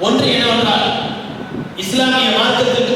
ஒன்று என்னவென்றால் இஸ்லாமிய மார்க்கத்திற்கு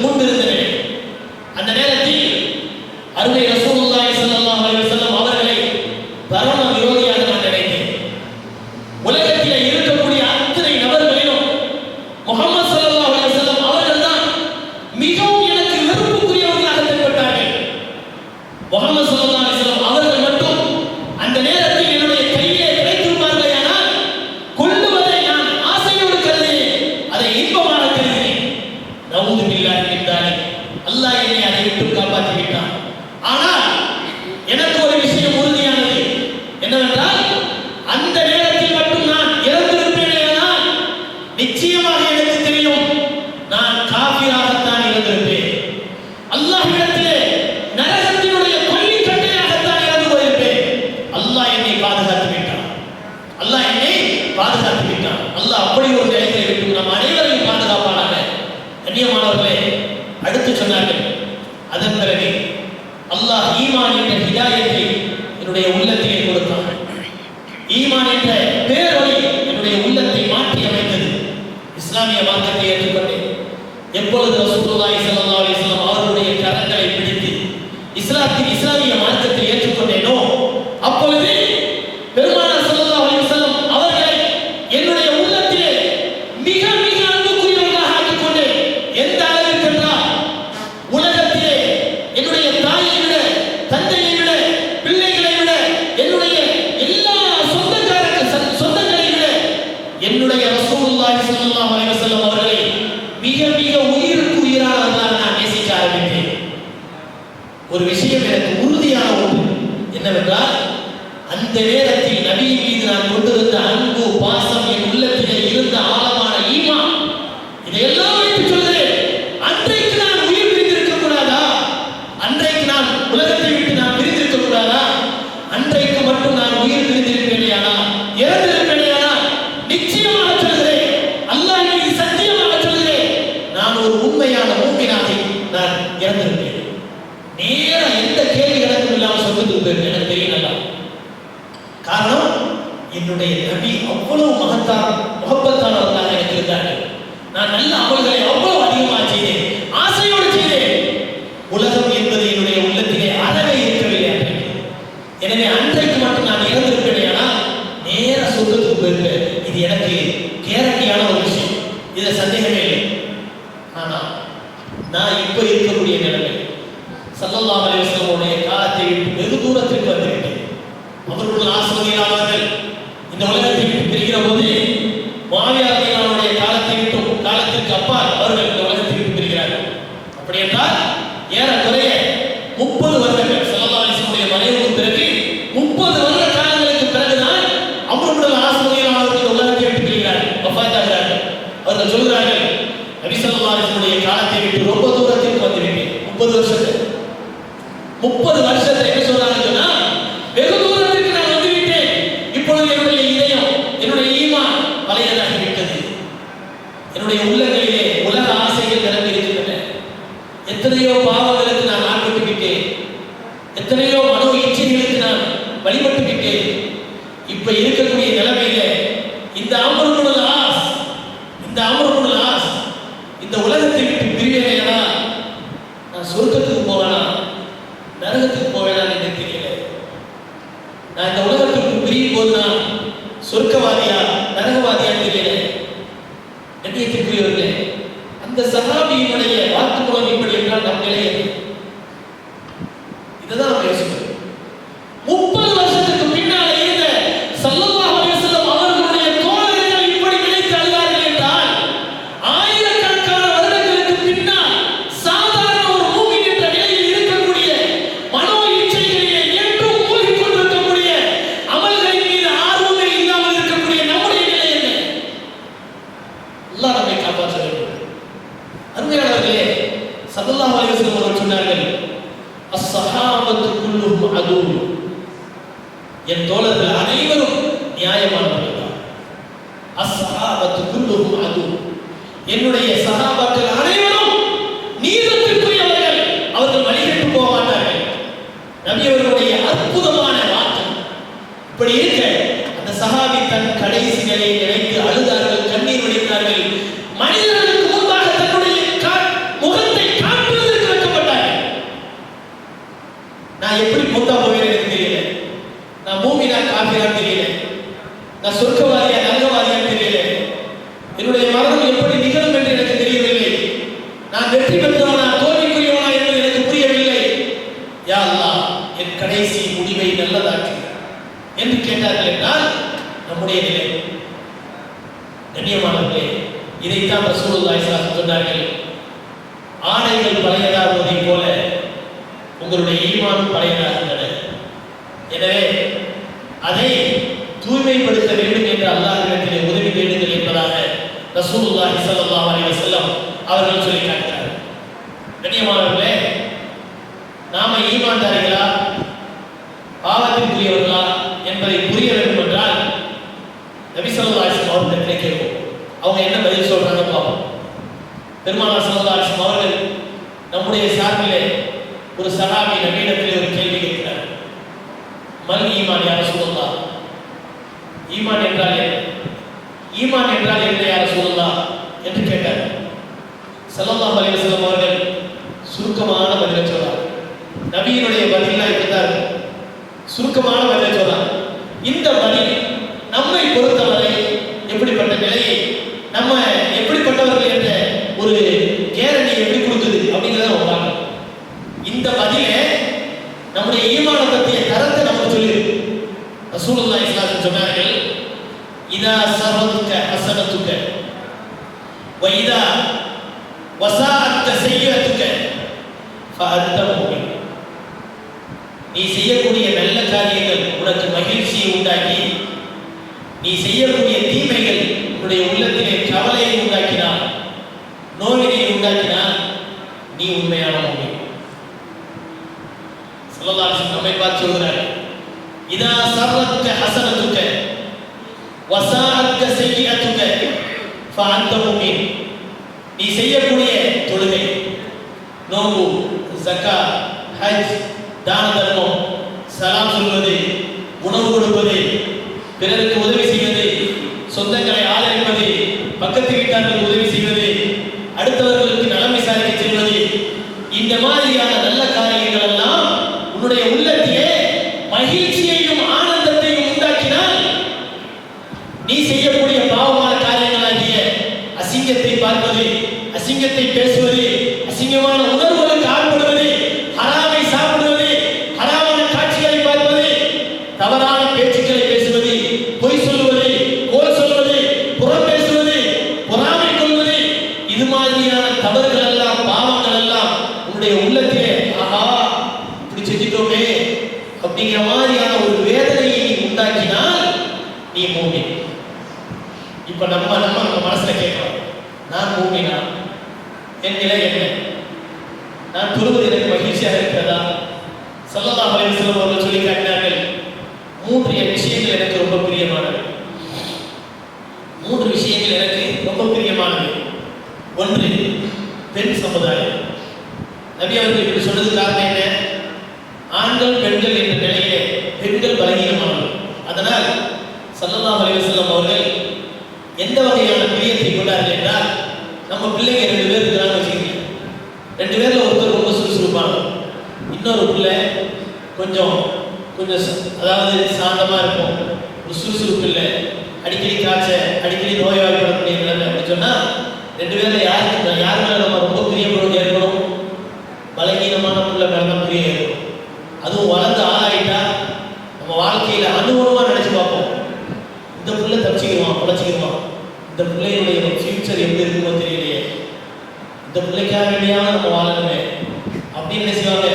அப்படி ஒரு ஆரம்பித்தேன் ஒரு விஷயம் எனக்கு உறுதியான ஒன்று என்னவென்றால் அந்த நேரத்தில் நபியின் மீது நான் கொண்டிருந்த அன்பு பாசம் என் உள்ளத்திலே போயிருப்பேன் இது எனக்கு கேரண்டியான ஒரு விஷயம். இதில் சந்தேகமே இல்லை. ஆனால் நான் இப்போ இருக்கக்கூடிய நிலைமை சல்லல்லா அலிஸ்லமுடைய காலத்தை விட்டு வெகு தூரத்திற்கு வந்துவிட்டேன். அவர்களுடைய ஆசிரியராளர்கள் இந்த உலகத்தை விட்டு பிரிகிற போது மாவியாளர்களுடைய காலத்தை விட்டு காலத்திற்கு அப்பால் அவர்கள் இந்த உலகத்தை விட்டு பிரிகிறார்கள். அப்படி என்றால் காலத்தினுடைய காலத்தை விட்டு ரொம்ப தூரத்திற்கு வந்துவிட்டேன் முப்பது வருஷத்துக்கு முப்பது வருஷத்தை என்ன சொல்றாங்கன்னா வெகு தூரத்திற்கு நான் வந்துவிட்டேன் இப்பொழுது என்னுடைய இதயம் என்னுடைய ஈமா வலையதாகி விட்டது. என்னுடைய உள்ளங்களிலே உலக ஆசைகள் நிரம்பியிருக்கின்றன எத்தனையோ பாவங்களுக்கு நான் ஆட்பட்டு விட்டேன். எத்தனையோ எல்லாம் நம்மை காப்பாற்ற வேண்டும். அருமையாளர்களே சதல்லா அலிவசம் அவர்கள் சொன்னார்கள் அஸ்ஸஹாபத்துக்குள்ளும் அதுவும் என் தோழர்கள் அனைவரும் நியாயமானவர்கள் தான் அஸ்ஸஹாபத்துக்குள்ளும் அதுவும் என்னுடைய சகாபாக்கள் அனைவரும் என்று கேட்டார்கள் என்றால் நம்முடைய நிலை கண்ணியமானவர்களே இதைத்தான் ரசூலுல்லாஹி சொன்னார்கள். ஆடைகள் பழையதாகுவதை போல உங்களுடைய ஈமானும் பழையதாகின்றன எனவே அதை தூய்மைப்படுத்த வேண்டும் என்று அல்லாஹிடத்திலே உதவி தேடுங்கள் என்பதாக ரசூலுல்லாஹி ஸல்லல்லாஹு அலைஹி வஸல்லம் அவர்கள் சொல்லி காட்டினார் கண்ணியமானவர்களே நாம ஈமான்தாரிகளா? பாவத்திற்கு பெருமானார் ஸல்லல்லாஹு அவர்கள் நம்முடைய சார்பிலே ஒரு சகாபி நபியிடத்திலே ஒரு கேள்வி கேட்கிறார். மல் ஈமான் யார் சொல்லலாம் ஈமான் என்றால் என்ன? ஈமான் என்றால் என்ன யார் சொல்லலாம் என்று கேட்டார். ஸல்லல்லாஹு அலைஹி வஸல்லம் அவர்கள் சுருக்கமான பதிலை சொல்றார் நபியினுடைய பதிலாக இப்படிதான் சுருக்கமான பதிலை சொல்றார் இந்த பதில் நம்மை பொறுத்தவரை எப்படிப்பட்ட நிலையை நம்ம எப்படிப்பட்டவர்கள் என்ற ஒரு கேரண்டி எப்படி கொடுக்குது அப்படிங்கிறத நம்ம பார்க்கணும் இந்த பதிலே நம்முடைய ஈமான பற்றிய தரத்தை நமக்கு சொல்லியிருக்கு ரசூலுல்லாஹி ஸல்லல்லாஹு அலைஹி சொன்னார்கள் இதா சரதுக்க ஹசனத்துக்க வ இதா வசாஅத்த செய்யத்துக்க ஃபஅன்த முஃமின் நீ செய்யக்கூடிய நல்ல காரியங்கள் உனக்கு மகிழ்ச்சியை உண்டாக்கி நீ செய்யக்கூடிய தீமைகள் உன்னுடைய உள்ளத்திலே கவலையை உண்டாக்கினால் நோயினை உண்டாக்கினால் நீ உண்மையான முஃமின் ஸல்லல்லாஹு அலைஹி வஸல்லம் நம்மை பார்த்து சொல்கிறார் இதா சர்ரத்துக்க ஹசனத்துக்க வசாஅத்துக்க செய்யிஅத்துக்க அந்த மூமின் நீ செய்யக்கூடிய தொழுகை. நோம்பு ஜக்கா ஹஜ் தான தர்மம் சலாம் சொல்வது உணவு கொடுப்பது பிறருக்கு உதவி செய்வது சொந்தங்களை ஆதரிப்பது பக்கத்து வீட்டாருக்கு உதவி செய்வது அடுத்தவர்களுக்கு நலம் விசாரிக்க செல்வது. இந்த மாதிரியான நல்ல காரியங்கள் எல்லாம் உன்னுடைய உள்ளத்திலே மகிழ்ச்சியை ஆனந்தத்தையும் உண்டாக்கினால் நீ செய்யக்கூடிய பாவமான காரியங்களாகிய அசிங்கத்தை பார்ப்பது அசிங்கத்தை பேசுவது அசிங்கமான உணர்வுகளுக்கு ஆட்படுவது ஹராமை சாப்பிடுவது ஹராமான காட்சிகளை பார்ப்பது தவறான பேச்சுக்களை பேசுவது பொய் சொல்லுவது கோல் சொல்வது புறம் பேசுவது பொறாமை கொள்வது இது மாதிரியான தவறுகள் எல்லாம் பாவங்கள் எல்லாம் உன்னுடைய உள்ளத்திலே ஆஹா இப்படி செஞ்சிட்டோமே அப்படிங்கிற மாதிரியான ஒரு வேதனையை நீ உண்டாக்கினால் நீ மூடி இப்ப நம்ம நம்ம நம்ம மனசுல கேட்கலாம் நான் மூமினா என் நிலை என்ன? நான் தொழுவது எனக்கு மகிழ்ச்சியாக இருக்கிறதா? ஸல்லல்லாஹு அலைஹி அவர்கள் சொல்லி காட்டினார்கள் மூன்று விஷயங்கள் எனக்கு ரொம்ப பிரியமானது. மூன்று விஷயங்கள் எனக்கு ரொம்ப பிரியமானது. ஒன்று பெண் சமுதாயம். நபி அவர்கள் இப்படி சொன்னது காரணம் என்ன? ஆண்கள் பெண்கள் என்ற நிலையிலே பெண்கள் பலகீனமானது அதனால் ஸல்லல்லாஹு அலைஹி வஸல்லம் அவர்கள் எந்த வகையான பிள்ளைங்க ரெண்டு பேர் இருக்கிறாங்க வச்சுக்கோங்க. ரெண்டு பேர்ல ஒருத்தர் ரொம்ப சுறுசுறுப்பாங்க. இன்னொரு பிள்ளை கொஞ்சம் கொஞ்சம் அதாவது சாந்தமா இருக்கும் ஒரு சுறுசுறுப்பு இல்லை. அடிக்கடி காய்ச்சல் அடிக்கடி நோய்வாய்ப்படக்கூடிய நிலைமை. சொன்னா ரெண்டு பேர்ல யாருக்கு யார் மேல நம்ம ரொம்ப பிரியப்படுவது ஏற்படும் பலகீனமான பிள்ளை மேல தான் பிரியம் ஏற்படும் அதுவும் வளர்ந்து ஆளாயிட்டா நம்ம வாழ்க்கையில அனுபவமா நினைச்சு பார்ப்போம் இந்த பிள்ளை தப்பிச்சுக்கிடுவான் உழைச்சிக்கிடுவான் இந்த பிள்ளையுடைய ஃபியூச்சர் எப்படி இருக்குமோ தெரியலையே இந்த பிள்ளைக்காக வேண்டியாவது நம்ம வாழணுமே அப்படின்னு என்ன செய்வாங்க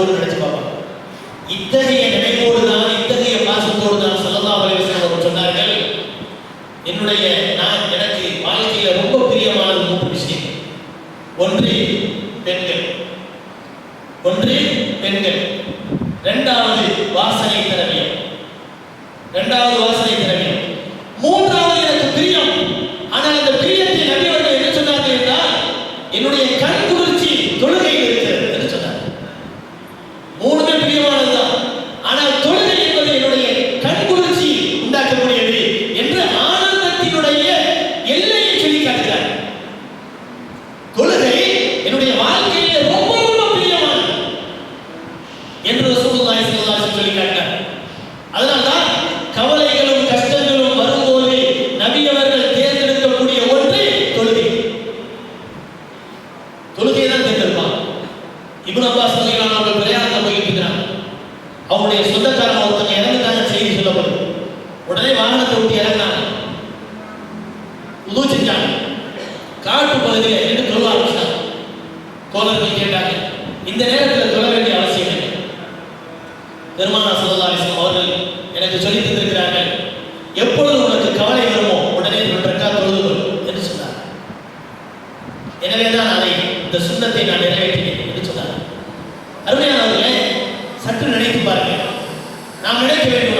ரொம்ப பாசத்தோடு Thank you.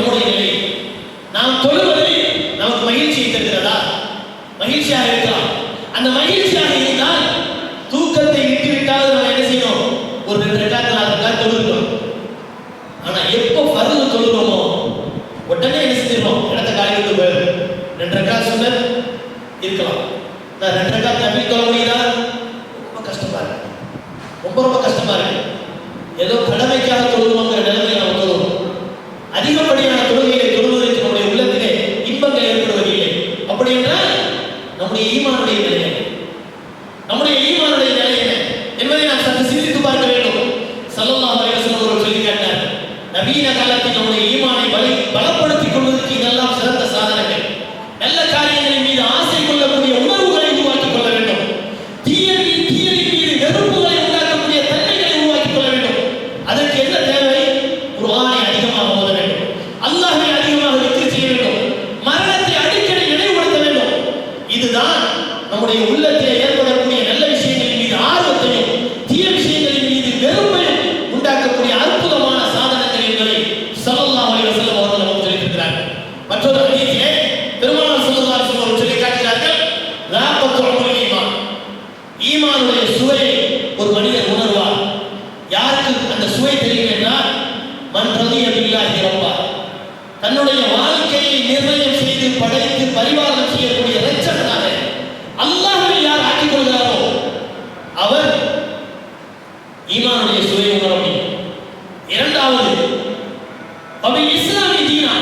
அவன் இஸ்லாமிய தீனா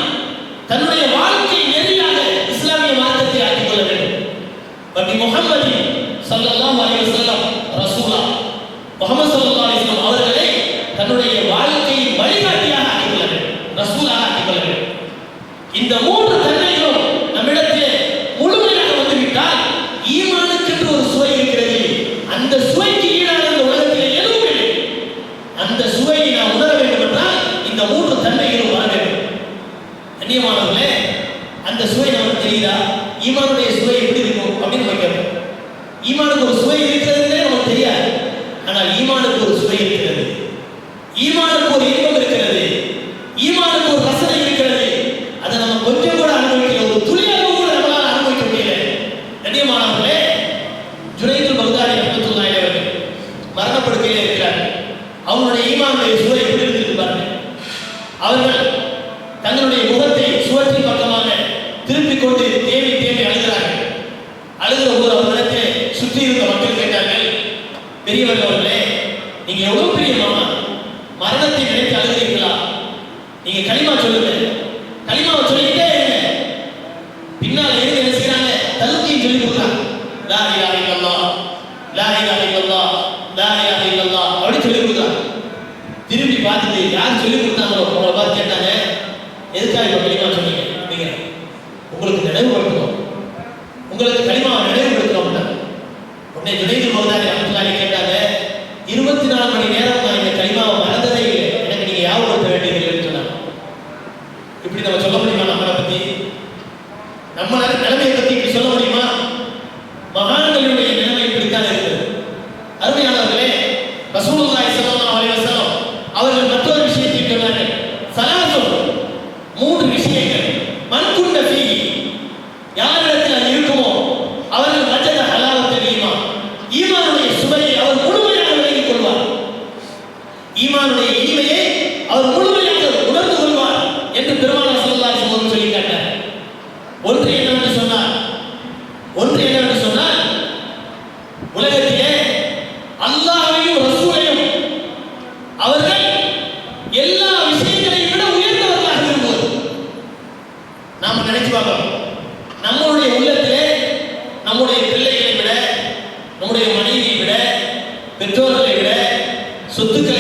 தன்னுடைய வாழ்க்கை நெறியாக இஸ்லாமிய மார்க்கத்தை ஆக்கிக் கொள்ள வேண்டும். நபி முகமது சல்லல்லாஹு அலைஹி வஸல்லம் கொடுக்கையில் இருக்கிறார். அவங்களுடைய ஈமானுடைய சுவை எப்படி இருந்திருக்கு பாருங்க. அவர்கள் தங்களுடைய முகத்தை சுவற்றின் பக்கமாக திருப்பிக் கொண்டு தேவி தேவி அழுகிறார்கள். அழுகிற போது அவர் இடத்தில் சுற்றி இருந்த மக்கள் கேட்டார்கள் பெரியவர்கள் அவர்களே நீங்க எவ்வளவு பெரிய மாமா?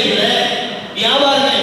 துறையில் வியாபார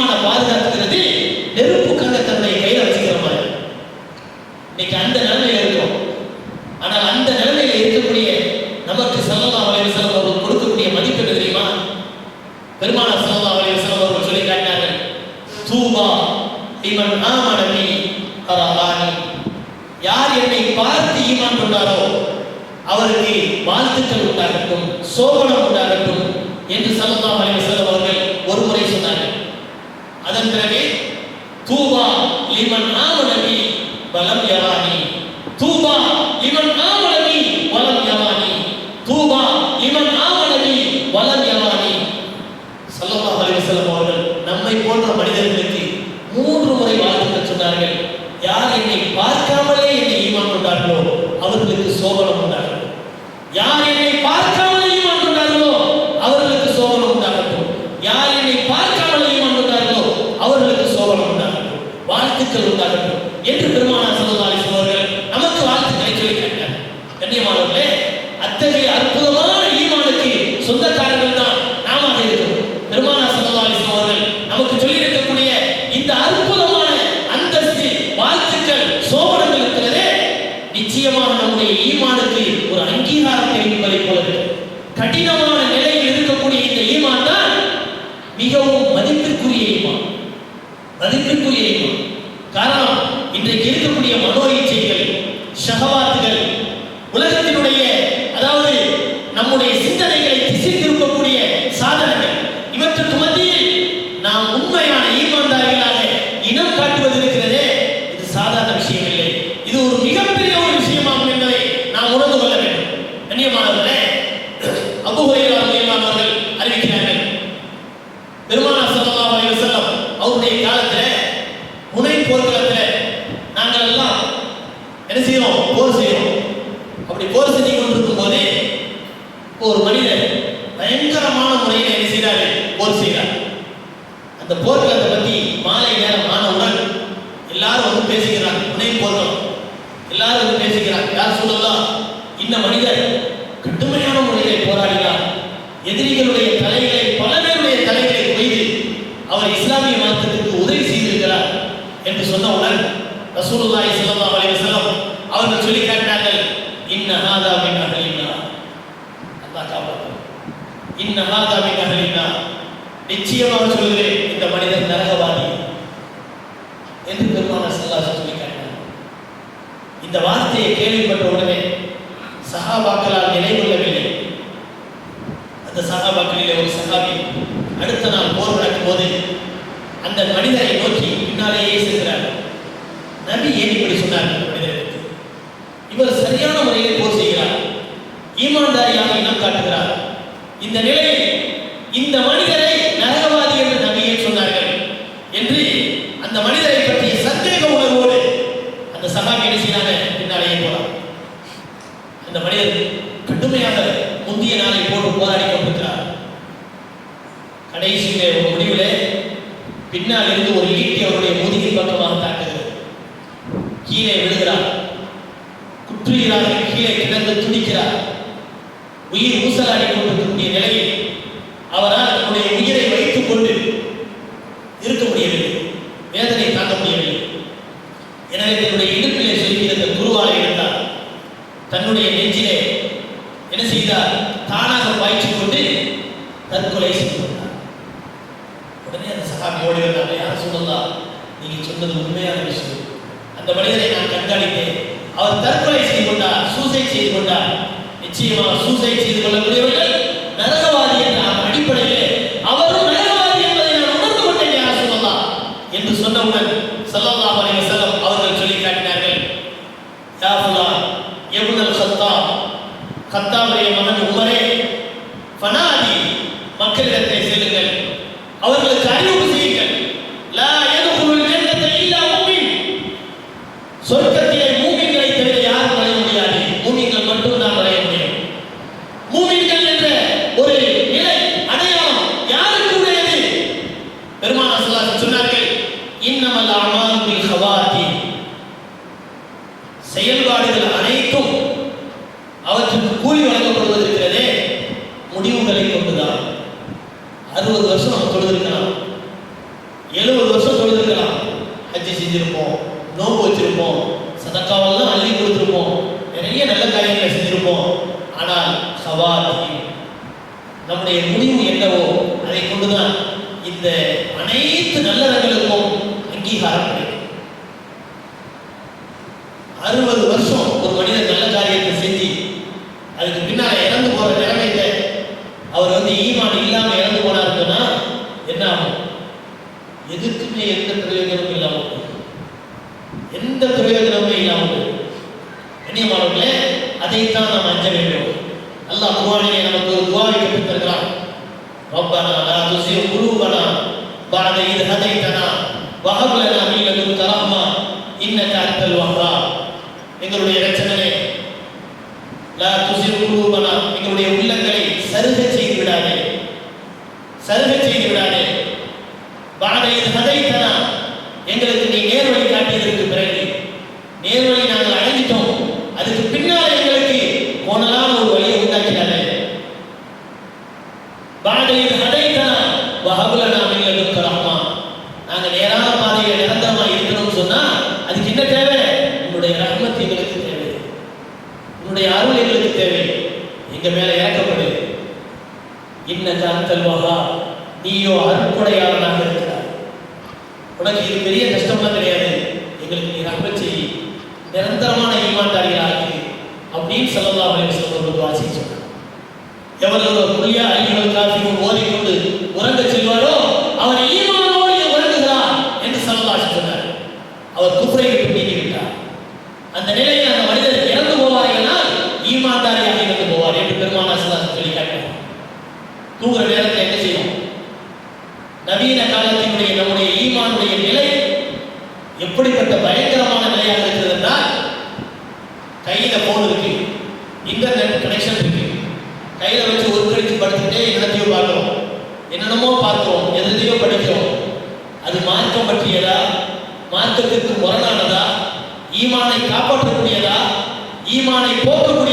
முக்கியமான பாதுகாப்பு 红太阳 நகாதாமி கதலினா நிச்சயமாக சொல்கிறேன் இந்த மனிதன் நரகவாதி. என்று பெருமான செல்லாசு சொல்லி இந்த வார்த்தையை கேள்விப்பட்ட உடனே சகாபாக்களால் நிலை கொள்ளவில்லை. அந்த சகாபாக்களிலே ஒரு சகாபி அடுத்த நாள் போர் நடக்கும் போது அந்த மனிதனை நோக்கி பின்னாலேயே கீழே விழுகிறார். குற்றுகிறார்கள் கீழே கிடந்து துடிக்கிறார். உயிர் ஊசலாடி கொண்டிருக்கக்கூடிய நிலையில் மேலிடத்தை செல்லுங்கள் அவர்களுக்கு எங்க மேல இறக்கப்படு இன்ன கருத்தல் வகா நீயோ அருட்கொடையாளனாக இருக்கிறார் உனக்கு இது பெரிய கஷ்டம்லாம் கிடையாது. எங்களுக்கு நீ ரப்ப செய்யி நிரந்தரமான ஈமான்தாரிகளாகி அப்படின்னு சொல்லலாம் அப்படின்னு சொல்லும்போது வாசிச்சு எவ்வளவு புரியா ஐயோ காஃபி ஓதிக்கும் கையில வச்சு ஒருங்கிணைச்சு படுத்துக்கிட்டே என்னத்தையோ பார்க்கிறோம். என்னென்னமோ பார்க்கிறோம் எதையோ படிக்கிறோம். அது மார்க்கம் பற்றியதா? மார்க்கத்திற்கு முரணானதா? ஈமானை காப்பாற்றக்கூடியதா? ஈமானை போக்கக்கூடிய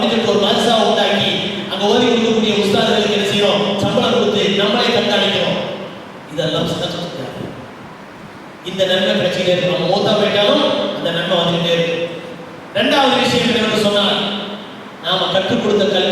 அப்படின்னு ஒரு மனசா உண்டாக்கி அங்க ஓதி கொடுக்கக்கூடிய உஸ்தாதர்களுக்கு என்ன செய்யறோம்? சம்பளம் கொடுத்து நம்மளே கண்காணிக்கிறோம். இதெல்லாம் சித்தம் இந்த நன்மை பிரச்சனை இருக்கு. நம்ம மூத்தா போயிட்டாலும் அந்த நன்மை வந்துகிட்டே இருக்கு. ரெண்டாவது விஷயம் என்ன சொன்னால் நாம கற்றுக் கொடுத்த கல்வி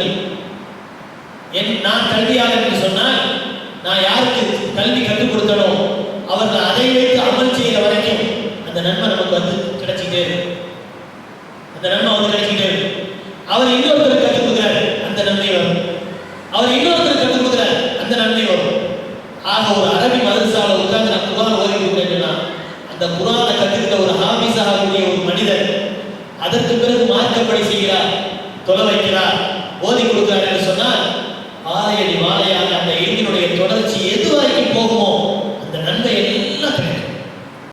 தொலை வைக்கிறார். ஓதி கொடுக்கிறார்.